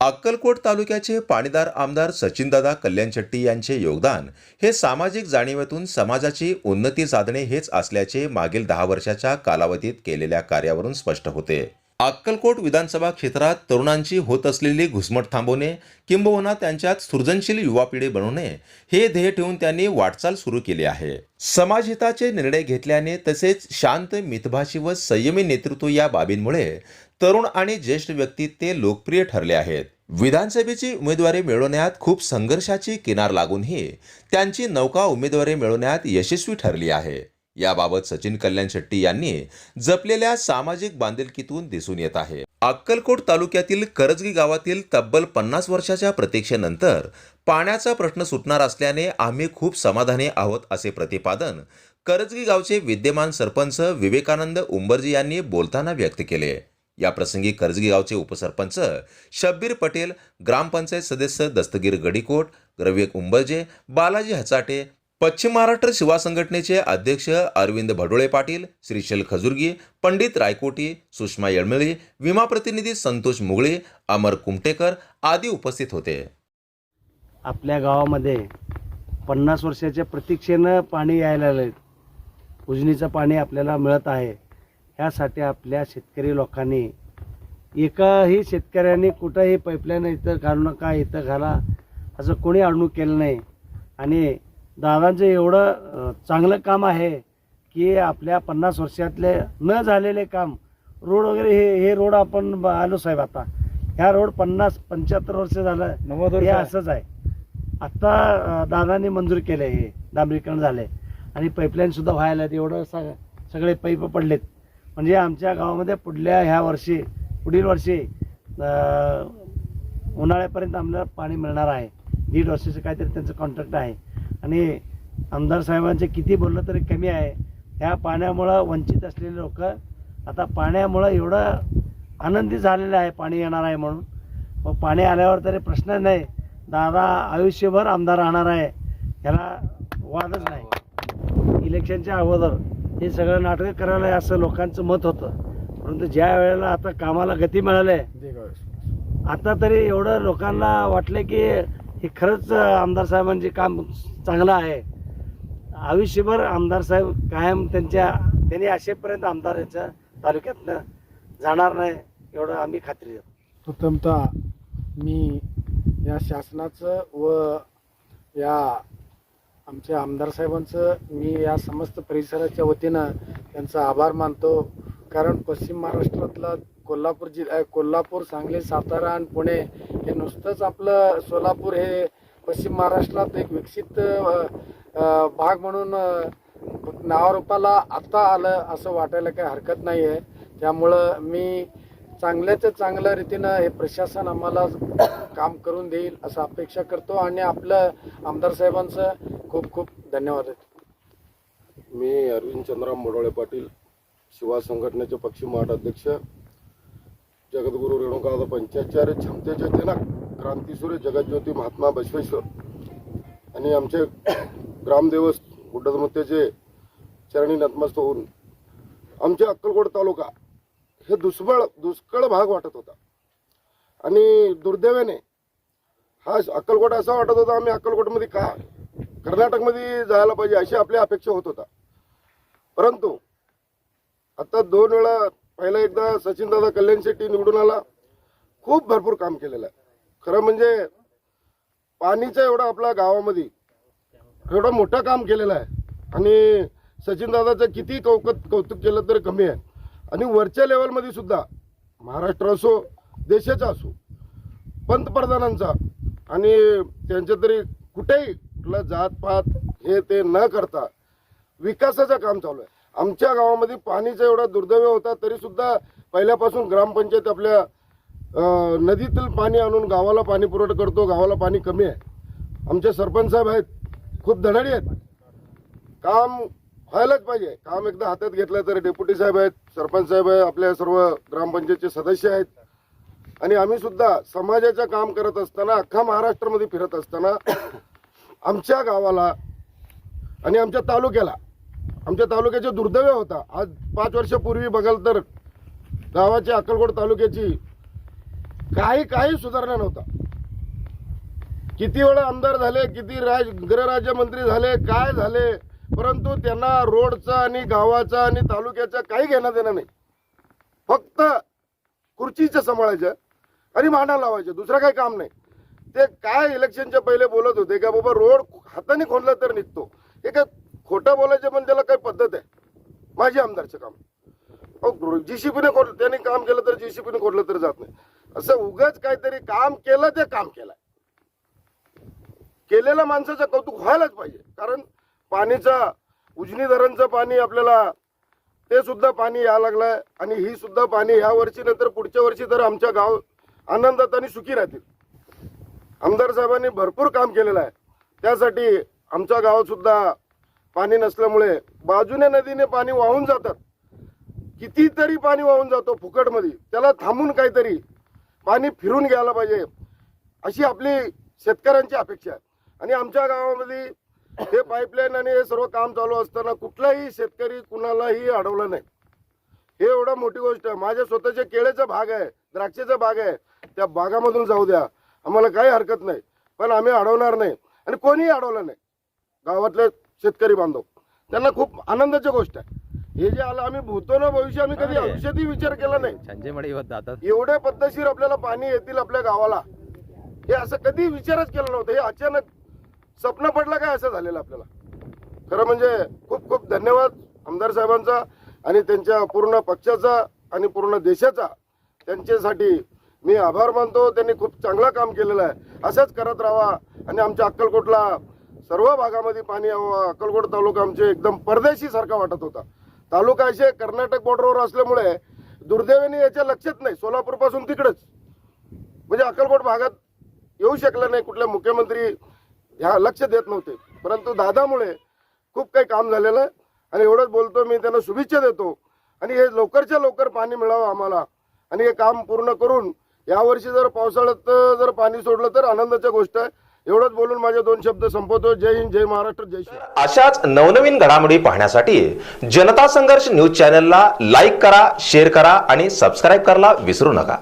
अक्कलकोट तालुक्याचे पाणीदार आमदार सचिनदादा कल्याणशेट्टी यांचे योगदान हे सामाजिक जाणीवेतून समाजाची उन्नती साधणे हेच असल्याचे मागील दहा वर्षाच्या कालावधीत केलेल्या कार्यावरून स्पष्ट होते. अक्कलकोट विधानसभा क्षेत्रात तरुणांची होत असलेली घुसमट थांबवणे किंबहुना त्यांच्यात सृजनशील युवा पिढी बनवणे हे ध्येय ठेवून त्यांनी वाटचाल सुरू केली आहे. समाजहिताचे निर्णय घेतल्याने तसेच शांत मितभाषी व संयमी नेतृत्व या बाबींमुळे तरुण आणि ज्येष्ठ व्यक्ती ते लोकप्रिय ठरले आहेत. विधानसभेची उमेदवारी मिळवण्यात खूप संघर्षाची किनार लागूनही त्यांची नौका उमेदवारी मिळवण्यात यशस्वी ठरली आहे. याबाबत सचिन कल्याण शेट्टी यांनी जपलेल्या सामाजिक बांधिलकीतून दिसून येत आहे. अक्कलकोट तालुक्यातील करजगी गावातील तब्बल पन्नास वर्षाच्या प्रतीक्षेनंतर पाण्याचा प्रश्न सुटणार असल्याने आम्ही खूप समाधानी आहोत असे प्रतिपादन करजगी गावचे विद्यमान सरपंच विवेकानंद उंबरजी यांनी बोलताना व्यक्त केले. या प्रसंगी करजगी गावचे उपसरपंच शब्बीर पटेल ग्रामपंचायत सदस्य दस्तगीर गडीकोट रवी उंबरजे बालाजी हचाटे पश्चिम महाराष्ट्र शिवा संघटनेचे अध्यक्ष अरविंद भडोळे पाटील श्रीशैल खजुर्गी पंडित रायकोटी सुषमा येळमिळे विमा प्रतिनिधी संतोष मुगळे अमर कुमटेकर आदी उपस्थित होते. आपल्या गावामध्ये पन्नास वर्षाच्या प्रतीक्षेनं पाणी यायला लागले उजनीचं पाणी आपल्याला मिळत आहे. ह्यासाठी आपल्या शेतकरी लोकांनी एकाही शेतकऱ्यांनी कुठंही पाईपलाईन इथं घालू नका इथं घाला. असं कोणी अडणूक केलं नाही. आणि दादांचं एवढं चांगलं काम आहे की आपल्या पन्नास वर्षातले न झालेले काम रोड वगैरे हे हे रोड आपण आलो साहेब आता. ह्या रोड पन्नास पंच्याहत्तर वर्ष झालं. नव्वद हे. असंच आहे. आत्ता दादांनी मंजूर केलं हे डांबरीकरण झाले. आणि पाईपलाईन सुद्धा व्हायला आहेत. एवढं सग सगळे पाईप पडलेत. म्हणजे आमच्या गावामध्ये पुढल्या ह्या वर्षी पुढील वर्षी उन्हाळ्यापर्यंत आम्हाला पाणी मिळणार आहे. दीड वर्षाचं काहीतरी त्यांचं कॉन्ट्रॅक्ट आहे. आणि आमदार साहेबांचे किती बोललं तरी कमी आहे. ह्या पाण्यामुळं वंचित असलेले लोक आता पाण्यामुळं एवढं आनंदी झालेलं आहे पाणी येणार आहे म्हणून. मग पाणी आल्यावर तरी प्रश्न नाही. दादा आयुष्यभर आमदार राहणार आहे ह्याला वादच नाही. इलेक्शनच्या अगोदर हे सगळं नाटकं करायला आहे असं लोकांचं मत होतं. परंतु ज्या वेळेला आता कामाला गती मिळाली आहे आता तरी एवढं लोकांना वाटलं की हे खरंच आमदार साहेबांचे काम चांगलं आहे. आयुष्यभर आमदार साहेब कायम त्यांच्या त्यांनी असेपर्यंत आमदार याच्या तालुक्यातनं जाणार नाही एवढं आम्ही खात्री देतो. प्रथमतः मी या शासनाचं व या आमच्या आमदार साहेबांचं मी या समस्त परिसराच्या वतीनं त्यांचा आभार मानतो. कारण पश्चिम महाराष्ट्रातला कोल्हापूर जिल्हा कोल्हापूर सांगली सातारा आणि पुणे हे नुसतंच आपलं सोलापूर हे पश्चिम महाराष्ट्रात एक विकसित भाग म्हणून नावारूपाला आता आलं असं वाटायला काही हरकत नाही आहे त्यामुळं मी चांगल्याच्या चांगल्या रीतीनं हे प्रशासन आम्हाला काम करून देईल असं अपेक्षा करतो आणि आपलं आमदार साहेबांचं खूप खूप धन्यवाद. मी अरविंद चंद्राम मोडोळे पाटील शिवा संघटनेचे पक्षी अध्यक्ष. जगद्गुरू रेणुकादा पंचाचार्य क्षमतेचे जनक क्रांतीसूर्य जगज्योती महात्मा बसवेश्वर. आणि आमचे ग्रामदेवस गुड्डदमुत्याचे चरणी नतमस्त होऊन आमचे अक्कलकोट तालुका हे दुष्बळ दुष्काळ भाग वाटत होता. आणि दुर्दैवाने हा अक्कलकोट असा वाटत होता आम्ही अक्कलकोटमध्ये का कर्नाटकमध्ये जायला पाहिजे अशी आपली अपेक्षा होत होता. परंतु आता दोन वेळा पहिला एकदा सचिनदादा कल्याण शेट्टी निवडून आला. खूप भरपूर काम केलेलं आहे. खरं म्हणजे पाणीचं एवढं आपल्या गावामध्ये एवढं मोठं काम केलेलं आहे. आणि सचिनदादाचं किती कौकत कौतुक केलं तरी कमी आहे. आणि वरच्या लेवलमध्ये सुद्धा महाराष्ट्र असो देशाचा असो पंतप्रधानांचा आणि त्यांच्या तरी कुठेही कुठलं जातपात हे ते न करता विकासाचं काम चालू आहे. आमच्या गावामध्ये पाणीचा एवढा दुर्दैव होता तरी सुद्धा पहिल्यापासून ग्रामपंचायत आपल्या नदीतील पाणी आणून गावाला पाणी पुरवठा करतो गावाला पाणी कमी आहे. आमचे सरपंच साहेब आहेत खूप धडाडी आहेत. काम व्हायलाच पाहिजे. काम एकदा हातात घेतलं तर डेप्युटी साहेब आहेत सरपंच साहेब आहे आपल्या सर्व ग्रामपंचायतचे सदस्य आहेत. आणि आम्ही सुद्धा समाजाचं काम करत असताना अख्खा महाराष्ट्रामध्ये फिरत असताना आमच्या गावाला आणि आमच्या तालुक्याला आमच्या तालुक्याचे दुर्दैव होता. आज पाच वर्षापूर्वी बघाल तर गावाच्या अक्कलकोट तालुक्याची काही काही सुधारणा नव्हता. किती वेळा आमदार झाले किती राज गृहराज्यमंत्री झाले काय झाले परंतु त्यांना रोडचा आणि गावाचा आणि तालुक्याचा काही घेणं देणं नाही. फक्त खुर्चीचं सांभाळायचं आणि मांडा लावायचं दुसरं काही काम नाही. ते काय इलेक्शनच्या पहिले बोलत होते का बाबा रोड हाताने खोदला तर निघतो. हे काय खोटं बोलायचं पण त्याला काही पद्धत आहे. माझी आमदारचं काम. जीसीपीने खोड त्याने काम केलं तर जीसीपीने खोटलं तर जात नाही. असं उगाच काहीतरी काम केलं ते काम केलं केलेल्या माणसाचं कौतुक व्हायलाच पाहिजे. कारण पाणीचा उजनी धरणचं पाणी आपल्याला ते सुद्धा पाणी यायला लागलंय. आणि ही सुद्धा पाणी ह्या वर्षी नंतर पुढच्या वर्षी तर आमच्या गाव आनंदात आणि सुखी राहतील. आमदार साहेबांनी भरपूर काम केलेलं आहे. त्यासाठी आमच्या गावात सुद्धा पाणी नसल्यामुळे बाजूने नदीने पाणी वाहून जातात. कितीतरी पाणी वाहून जातो फुकटमध्ये. त्याला थांबून काहीतरी पाणी फिरून घ्यायला पाहिजे. अशी आपली शेतकऱ्यांची अपेक्षा आहे. आणि आमच्या गावामध्ये हे पाईपलाईन आणि हे सर्व काम चालू असताना कुठलाही शेतकरी कुणालाही अडवलं नाही. हे एवढं मोठी गोष्ट आहे. माझ्या स्वतःच्या केळ्याचा भाग आहे द्राक्षेचा भाग आहे. त्या बागामधून जाऊ द्या. आम्हाला काही हरकत नाही. पण आम्ही अडवणार नाही. आणि कोणीही अडवलं नाही. गावातले शेतकरी बांधव. त्यांना खूप आनंदाची गोष्ट आहे. हे जे आलं आम्ही भूतो ना भविष्य आम्ही कधी आयुष्यातही विचार केला नाही. एवढे पद्धतशीर आपल्याला पाणी येतील आपल्या गावाला. हे असं कधी विचारच केला नव्हता. हे अचानक स्वप्न पडलं काय असं झालेलं आपल्याला. खरं म्हणजे खूप खूप धन्यवाद आमदार साहेबांचा आणि त्यांच्या पूर्ण पक्षाचा आणि पूर्ण देशाचा. त्यांच्यासाठी मी आभार मानतो. त्यांनी खूप चांगलं काम केलेलं आहे. असंच करत राहा आणि आमच्या अक्कलकोटला सर्व भागामध्ये पाणी यावं अक्कलकोट तालुका आमचे एकदम परदेशी सारखा वाटत होता. तालुका असे कर्नाटक बॉर्डरवर असल्यामुळे दुर्दैवाने याच्या लक्षात नाही. सोलापूरपासून तिकडेच. म्हणजे अक्कलकोट भागात येऊ शकला नाही. कुठले मुख्यमंत्री ह्या लक्ष देत नव्हते. परंतु दादामुळे खूप काही काम झालेलं. आहे आणि एवढंच बोलतो मी त्यांना शुभेच्छा देतो. आणि हे लवकरच्या लवकर पाणी मिळावं आम्हाला. आणि हे काम पूर्ण करून यावर्षी जर पावसाळ्यात जर पाणी सोडलं तर आनंदाची गोष्ट आहे. एवढंच बोलून माझे दोन शब्द संपवतो. जय हिंद जय महाराष्ट्र जय श्री अशाच नवनवीन घडामोडी पाहण्यासाठी जनता संघर्ष न्यूज चॅनलला लाईक करा शेअर करा आणि सबस्क्राईब करायला विसरू नका.